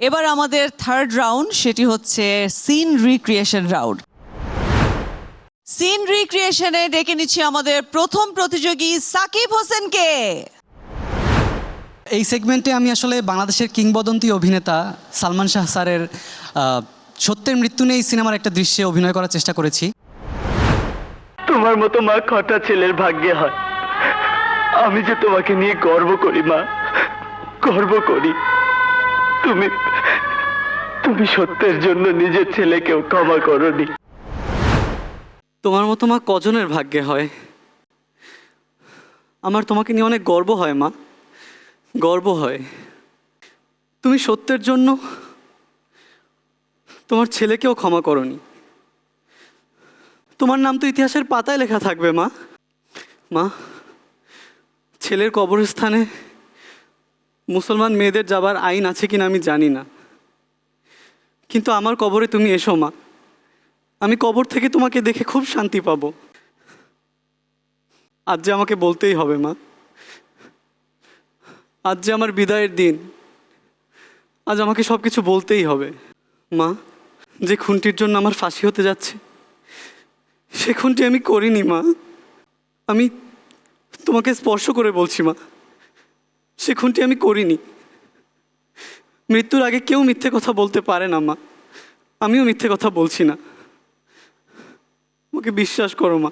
এবার আমাদের third round সেটি হচ্ছে সিন রিক্রিয়েশন রাউন্ড সিন রিক্রিয়েশনে ডেকে নিচ্ছি আমাদের প্রথম প্রতিযোগী সাকিব হোসেনকে। এই সেগমেন্টে আমি আসলে বাংলাদেশের কিংবদন্তি অভিনেতা সালমান শাহ স্যারের আহ, সত্যের মৃত্যু নেই সিনেমার একটা দৃশ্যে অভিনয় করার চেষ্টা করেছি। তোমার মতো মা কটা ছেলের ভাগ্যে হয়। আমি যে তোমাকে নিয়ে গর্ব করি মা গর্ব করি। তুমি তুমি সত্যের জন্য নিজের ছেলেকেও ক্ষমা করনি। তোমার মতো মা কজনের ভাগ্যে হয়? আমার তোমাকে নিয়ে অনেক গর্ব হয়, মা। গর্ব হয়। তুমি সত্যের জন্য তোমার ছেলেকেও ক্ষমা করনি। তোমার নাম তো ইতিহাসের পাতায় লেখা থাকবে, মা। মা, ছেলের কবরস্থানে মুসলমান মেয়েদের যাবার আইন আছে কিনা আমি জানি না। কিন্তু আমার কবরে তুমি এসো, মা। আমি কবর থেকে তোমাকে দেখে খুব শান্তি পাব। আজ যে আমাকে বলতেই হবে, মা। আজ যে আমার বিদায়ের দিন, আজ আমাকে সব কিছু বলতেই হবে। মা, যে খুনটির জন্য আমার ফাঁসি হতে যাচ্ছে, সে খুনটি আমি করিনি, মা। আমি তোমাকে স্পর্শ করে বলছি, মা। সে খুনটি আমি করিনি। মৃত্যুর আগে কেউ মিথ্যে কথা বলতে পারে না মা। আমিও মিথ্যে কথা বলছি না। আমাকে বিশ্বাস করো মা।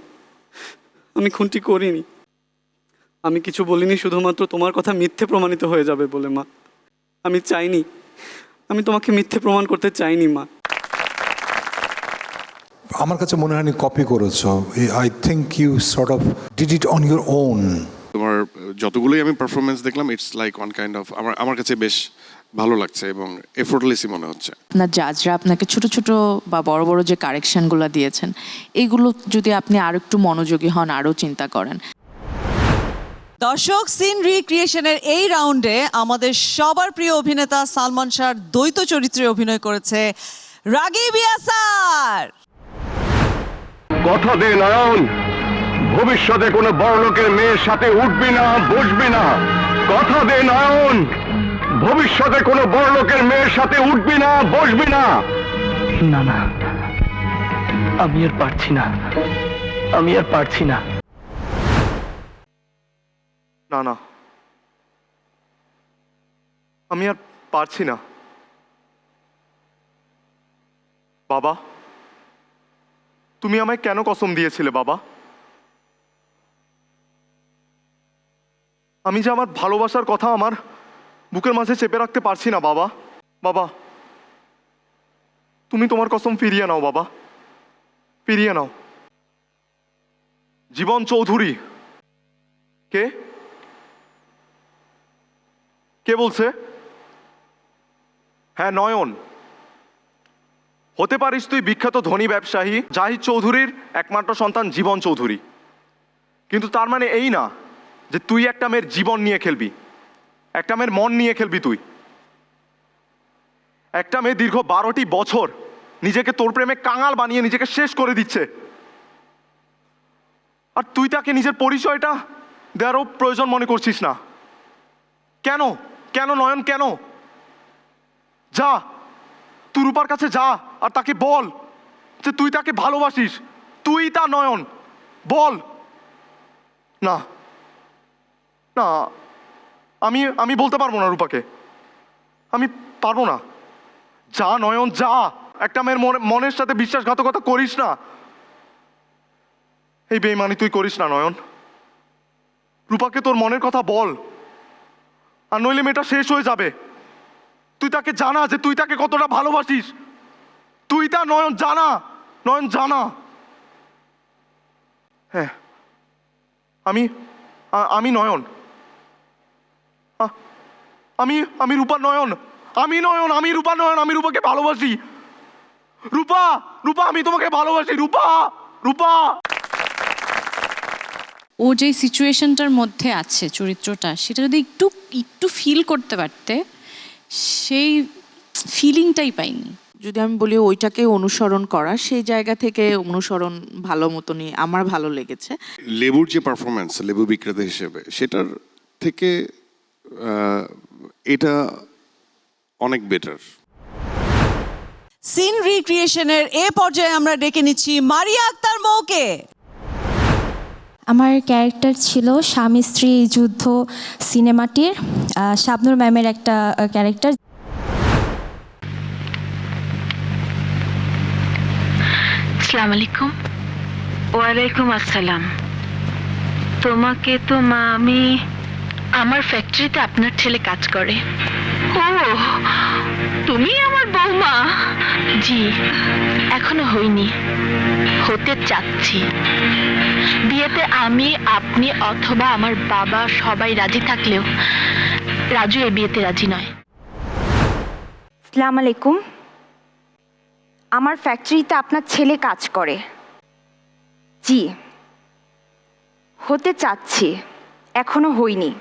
আমি খুনটি করিনি। আমি কিছু বলিনি শুধুমাত্র তোমার কথা মিথ্যে প্রমাণিত হয়ে যাবে বলে মা। আমি চাইনি। আমি তোমাকে মিথ্যে প্রমাণ করতে চাইনি মা। আমার কাছে মনে হয়নি কপি করেছ। I think you sort of did it on your own তোমার যতগুলোই আমি পারফরমেন্স দেখলাম it's like one kind of আমার আমার কাছে বেশ ভালো লাগছে এবং এফোর্টলেসই মনে হচ্ছে। আপনার জাজরা আপনাকে ছোট ছোট বা বড় বড় যে কারেকশনগুলো দিয়েছেন এগুলো যদি আপনি আরও একটু মনোযোগী হন আরও চিন্তা করেন। দর্শক সিন রিক্রিয়েশনের এই রাউন্ডে আমাদের সবার প্রিয় অভিনেতা সালমান শাহর দ্বৈত চরিত্রে অভিনয় করেছে রাগিব ইয়াসার। কথা দে নয়ন ভবিষ্যতে কোনো বড় লোকের মেয়ের সাথে উঠবি না বসবি না। কথা দে নয়ন ভবিষ্যতে কোনো বড় লোকের মেয়ের সাথে উঠবি না বসবি না। না না আমি আর পারছি না। আমি আর পারছি না। না না। আমি আর পারছি না। বাবা তুমি আমায় কেন কসম দিয়েছিলে বাবা? আমি যে আমার ভালোবাসার কথা আমার বুকের মাঝে চেপে রাখতে পারছি না, বাবা। বাবা, তুমি তোমার কসম ফিরিয়ে নাও, বাবা। ফিরিয়ে নাও। জীবন চৌধুরী। কে? কে বলছে? হ্যাঁ নয়ন। হতে পারিস তুই বিখ্যাত ধনী ব্যবসায়ী, জাহিদ চৌধুরীর একমাত্র সন্তান জীবন চৌধুরী। কিন্তু তার মানে এই না যে তুই একটা মেয়ের জীবন নিয়ে খেলবি। একটা মেয়ের মন নিয়ে খেলবি তুই। একটা মেয়ে দীর্ঘ বারোটি বছর নিজেকে তোর প্রেমে কাঙাল বানিয়ে নিজেকে শেষ করে দিচ্ছে। আর তুই তাকে নিজের পরিচয়টা দেওয়ারও প্রয়োজন মনে করছিস না। কেন? কেন নয়ন? কেন? যা তুই রূপার কাছে যা আর তাকে বল যে তুই তাকে ভালোবাসিস। তুই তা নয়ন, বল। না না আমি আমি বলতে পারব না রূপাকে। আমি পারব না। যা নয়ন, যা। একটা মেয়ের মনে- মনের সাথে বিশ্বাসঘাতকতা করিস না। এই বেইমানি তুই করিস না, নয়ন। রূপাকে তোর মনের কথা বল। আর নইলে মেয়েটা শেষ হয়ে যাবে। তুই তাকে জানা যে তুই তাকে কতটা ভালোবাসিস। তুই তা নয়ন জানা। নয়ন জানা। হ্যাঁ। আমি আমি নয়ন। আমি আমি রূপা নয়ন। আমি নয়ন আমি রূপা নয়ন আমি রূপাকে ভালোবাসি। রূপা রূপা আমি তোমাকে ভালোবাসি রূপা রূপা। ও যে সিচুয়েশনটার মধ্যে আছে চরিত্রটা সেটা যদি একটু একটু ফিল করতে পারতে সেই ফিলিংটাই পাইনি। যদি আমি বলি ওইটাকে অনুসরণ করা সেই জায়গা থেকে অনুসরণ ভালো মতনই আমার ভালো লেগেছে। লেবুর যে পারফরমেন্স লেবু বিক্রেতা হিসেবে সেটার থেকে এটা অনেক বেটার সিন রিক্রিয়েশনের এ পর্যায়ে আমরা ডেকে নিচ্ছি মারিয়া আক্তার মৌকে। আমার ক্যারেক্টার ছিল স্বামী স্ত্রী যুদ্ধ সিনেমাটির আহ, শাবনুর ম্যামের একটা ক্যারেক্টার আসসালামু আলাইকুম ওয়ালাইকুম আসসালাম। তোমাকে তো মা আমি আমার ফ্যাক্টরিতে আপনার ছেলে কাজ করে। ও তুমি আমার বৌমা। জি, এখনও হইনি। হতে চাচ্ছি। বিয়েতে আমি, আপনি অথবা আমার বাবা সবাই রাজি থাকলেও, রাজু এই বিয়েতে রাজি নয়। সালাম আলাইকুম। আমার ফ্যাক্টরিতে আপনার ছেলে কাজ করে। জি, হতে চাচ্ছি। এখনও হইনি।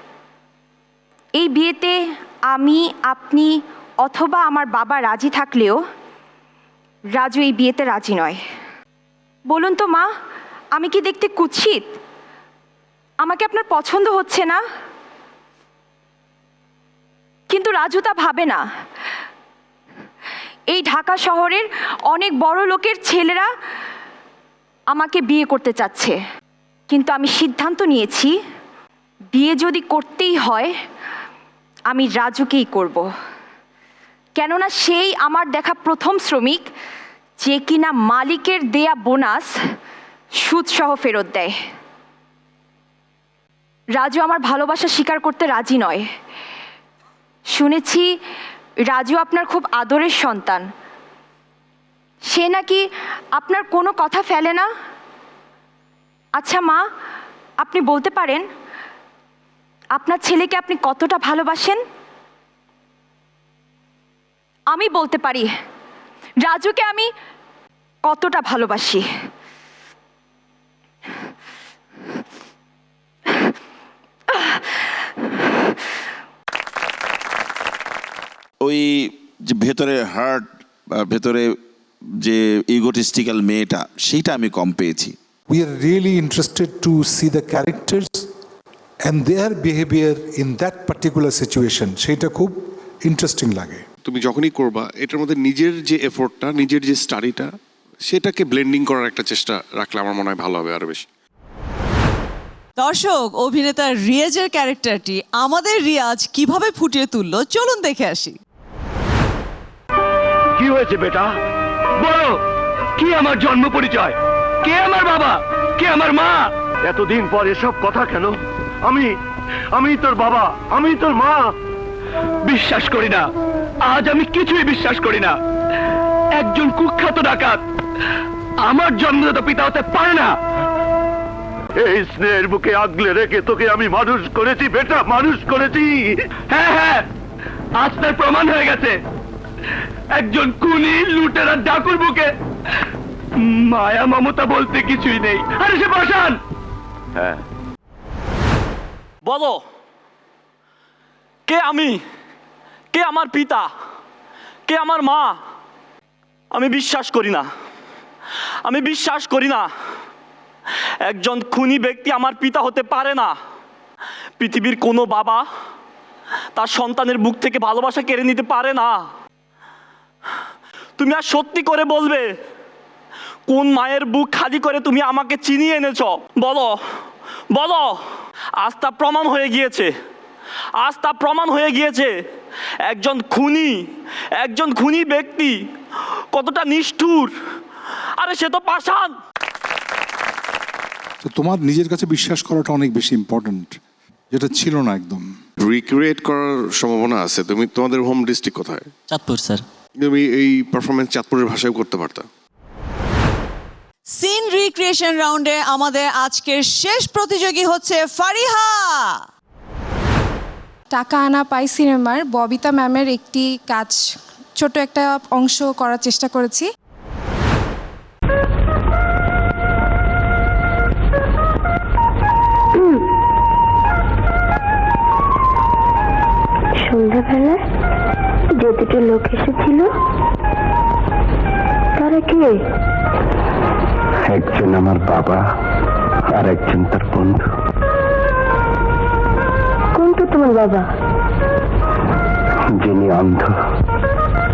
এই বিয়েতে আমি, আপনি অথবা আমার বাবা রাজি থাকলেও রাজু এই বিয়েতে রাজি নয়। বলুন তো মা, আমি কি দেখতে কুৎসিত? আমাকে আপনার পছন্দ হচ্ছে না? কিন্তু রাজু তা ভাবে না। এই ঢাকা শহরের অনেক বড় লোকের ছেলেরা আমাকে বিয়ে করতে চাচ্ছে। কিন্তু আমি সিদ্ধান্ত নিয়েছি, বিয়ে যদি করতেই হয় আমি রাজুকেই করব। কেননা সেই আমার দেখা প্রথম শ্রমিক, যে কিনা মালিকের দেয়া বোনাস সুদসহ ফেরত দেয়। রাজু আমার ভালোবাসা স্বীকার করতে রাজি নয়। শুনেছি রাজু আপনার খুব আদরের সন্তান। সে নাকি আপনার কোনো কথা ফেলে না? আচ্ছা মা, আপনি বলতে পারেন আপনার ছেলেকে আপনি কতটা ভালোবাসেন? আমি বলতে পারি রাজুকে আমি কতটা ভালোবাসি। ওই যে ভেতরে হার্ট বা ভেতরে যে ইগোটিস্টিক্যাল মেয়েটা সেইটা আমি কম পেয়েছি। We are really interested to see the characters and their behavior in that particular situation. সেটা খুব ইন্টারেস্টিং লাগে। তুমি যখনই করবা এটার মধ্যে নিজের যে এফোর্টটা নিজের যে স্টাডিটা সেটাকে ব্লেন্ডিং করার একটা চেষ্টা রাখলে আমার মনে হয় ভালো হবে আরও বেশি। দর্শক অভিনেতা রিয়াজের ক্যারেক্টারটি আমাদের রিয়াজ কীভাবে ফুটিয়ে তুললো চলুন দেখে আসি। কি হয়েছে বেটা? বলো কি আমার জন্ম পরিচয়? কে আমার বাবা? কে আমার মা? এতদিন পর এসব কথা কেন? আমি আমি তোর বাবা, আমি তোর মা। বিশ্বাস করি না, আজ আমি কিছুই বিশ্বাস করি না। একজন কুখ্যাত ডাকাত আমার জন্মদাতা পিতা হতে পারে না। এই স্নেহের বুকে আগলে রেখে তোকে আমি মানুষ করেছি, বেটা, মানুষ করেছি। হ্যাঁ হ্যাঁ আজ তার প্রমাণ হয়ে গেছে। একজন কুনি লুটেরা ডাকুর বুকে মায়া মমতা বলতে কিছুই নেই। আরে সে বসান। হ্যাঁ। বলো, কে আমি? কে আমার পিতা? কে আমার মা? আমি বিশ্বাস করি না। আমি বিশ্বাস করি না। একজন খুনি ব্যক্তি আমার পিতা হতে পারে না। পৃথিবীর কোনো বাবা তার সন্তানের বুক থেকে ভালোবাসা কেড়ে নিতে পারে না। তুমি আর সত্যি করে বলবে, কোন মায়ের বুক খালি করে তুমি আমাকে চিনিয়ে এনেছ? বলো বলো। আজ তা প্রমাণ হয়ে গিয়েছে। আজ তা প্রমাণ হয়ে গিয়েছে। একজন খুনি একজন খুনি ব্যক্তি কতটা নিষ্ঠুর। আরে সে তো পাষাণ। তো তোমার নিজের কাছে বিশ্বাস করাটা অনেক বেশি ইম্পর্ট্যান্ট যেটা ছিল না একদম। রিক্রিয়েট করার সম্ভাবনা আছে। তুমি তোমাদের হোম ডিস্ট্রিক্ট কোথায়? চাঁদপুর স্যার। তুমি এই পারফরমেন্স চাঁদপুরের ভাষায় করতে পারতা। সিন রিক্রিয়েশন রাউন্ডে আমাদের আজকের শেষ প্রতিযোগী হচ্ছে ফারিহা। টাকা আনা পাই সিনেমার ববিতা ম্যামের একটি কাজ ছোট একটা অংশ করার চেষ্টা করেছি। সন্ধ্যাবেলায় যে দুটো লোক এসেছিল তারা কে? একজন আমার বাবা আর একজন তার বন্ধু। কোনটা তোমার বাবা? যিনি অন্ধ।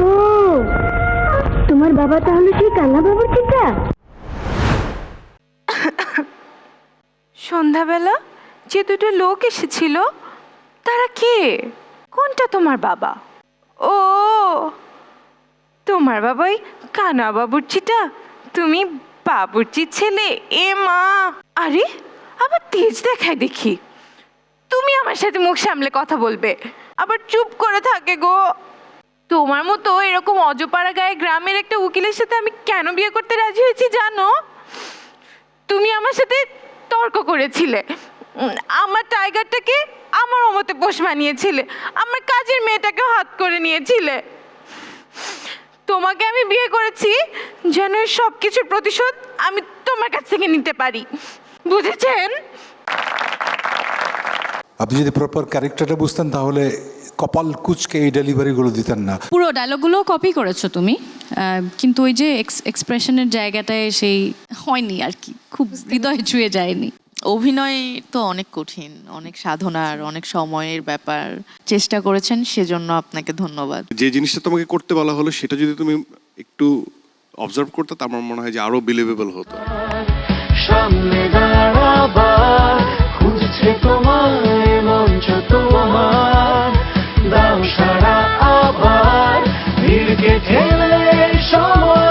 ও তোমার বাবা তাহলে সেই কান্না বাবুর চিতা সন্ধ্যাবেলা যে দুটো লোক এসেছিল তারা কে? কোনটা তোমার বাবা? ও তোমার বাবাই কানা বাবুর চিটা তুমি বাবুর্চির ছেলে, এ মা। আরে, আবার তেজ দেখায় দেখি। তুমি আমার সাথে মুখ সামলে কথা বলবে। আবার চুপ করে থাকে গো। তোমার মতো এরকম অজপাড়া গায়ে গ্রামের একটা উকিলের সাথে আমি কেন বিয়ে করতে রাজি হয়েছি জানো? তুমি আমার সাথে তর্ক করেছিলে। আমার টাইগারটাকে আমার অমতে পোষ মানিয়েছিলে। আমার কাজের মেয়েটাকে হাত করে নিয়েছিলে। তোমাকে আমি বিয়ে করেছি যেন সব কিছুর প্রতিশোধ আমি তোমার কাছ থেকে নিতে পারি। বুঝেছেন? আপনি যদি প্রপার ক্যারেক্টারটা বুঝতেন তাহলে কপাল কুচকে এই ডেলিভারিগুলো দিতেন না। পুরো ডায়লগগুলো কপি করেছ তুমি। কিন্তু ওই যে এক্সপ্রেশনের জায়গাটায় সেই হয়নি আর কি। খুব হৃদয়ে ছুঁয়ে যায়নি। অভিনয় তো অনেক কঠিন অনেক সাধনার অনেক সময়ের ব্যাপার। চেষ্টা করেছেন সেজন্য আপনাকে ধন্যবাদ। যে জিনিসটা তোমাকে করতে বলা হলো সেটা যদি তুমি একটু অবজার্ভ করতে আমার মনে হয় যে আরও বিলিভেবল হতো। সময়